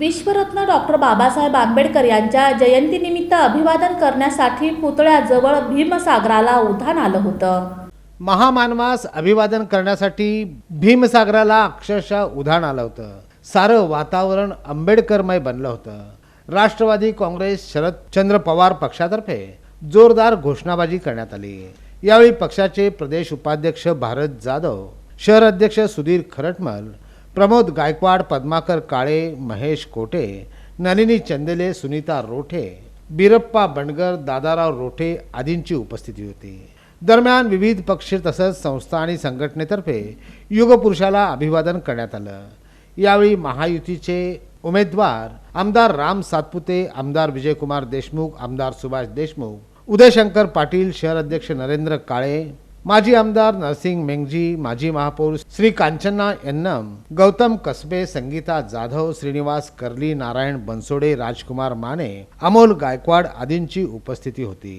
विश्वरत्न doctor Babasaheb Ambedkar यांच्या जयंतीनिमित्त अभिवादन करण्यासाठी पुतळ्याजवळ भीमसागराला उधाण आलं होतं. महामानवास अभिवादन करण्यासाठी भीमसागराला अक्षरशः उधाण आलं होतं. सारं वातावरण आंबेडकरमय बनलं होतं. राष्ट्रवादी काँग्रेस शरदचंद्र पवार पक्षातर्फे जोरदार घोषणाबाजी करण्यात आली. यावेळी पक्षाचे प्रदेश उपाध्यक्ष भारत जाधव शहर अध्यक्ष सुधीर खरटमल प्रमोद गायकवाड पद्माकर काळे महेश कोटे नलिनी चंदेले सुनीता रोठे बिरप्पा बंडगर दादाराव रोठे आदींची उपस्थिती होती. दरम्यान विविध पक्ष तसंच संस्था आणि संघटनेतर्फे युगपुरुषाला अभिवादन करण्यात आलं. यावेळी महायुतीचे उमेदवार आमदार राम सातपुते आमदार विजयकुमार देशमुख आमदार सुभाष देशमुख उदयशंकर पाटील शहर अध्यक्ष नरेंद्र काळे माजी आमदार नरसिंग मेंगजी माजी महापौर श्री कांचना यन्नम गौतम कसबे संगीता जाधव श्रीनिवास कर्ली नारायण बनसोडे राजकुमार माने अमोल गायकवाड आदींची उपस्थिती होती.